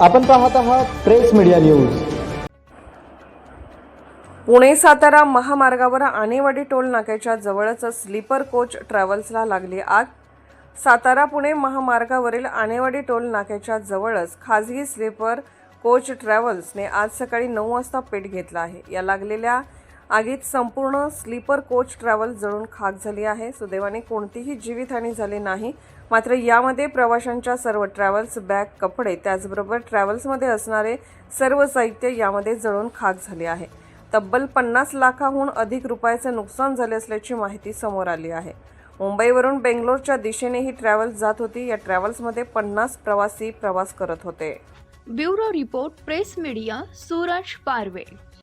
आपण पाहत आहात press media news. Pune Satara महामार्गावर आनेवाडी टोल नाक्याच्या जवळच स्लीपर कोच ट्रॅव्हल्सला लागली आग. सातारा पुणे महामार्गावरील आनेवाडी टोल नाक्याच्या जवळच खाजगी स्लीपर कोच ट्रॅव्हल्सने आज सकाळी नऊ वाजता पेट घेतला आहे. या लागलेल्या आगीत संपूर्ण स्लीपर कोच ट्रॅव्हल जळून खाक झाली आहे. सुदैवाने कोणतीही जीवितहानी झाली नाही. मात्र यामध्ये प्रवाशांच्या सर्व ट्रॅव्हल्स बॅग कपडे त्याचबरोबर ट्रॅव्हल्समध्ये असणारे सर्व साहित्य यामध्ये जळून खाक झाले आहे. तब्बल पन्नास लाखाहून अधिक रुपयाचे नुकसान झाले असल्याची माहिती समोर आली आहे. मुंबईवरून बेंगलोरच्या दिशेने ही ट्रॅव्हल्स जात होती. या ट्रॅव्हल्समध्ये पन्नास प्रवासी प्रवास करत होते. Bureau report press media Suraj Parve.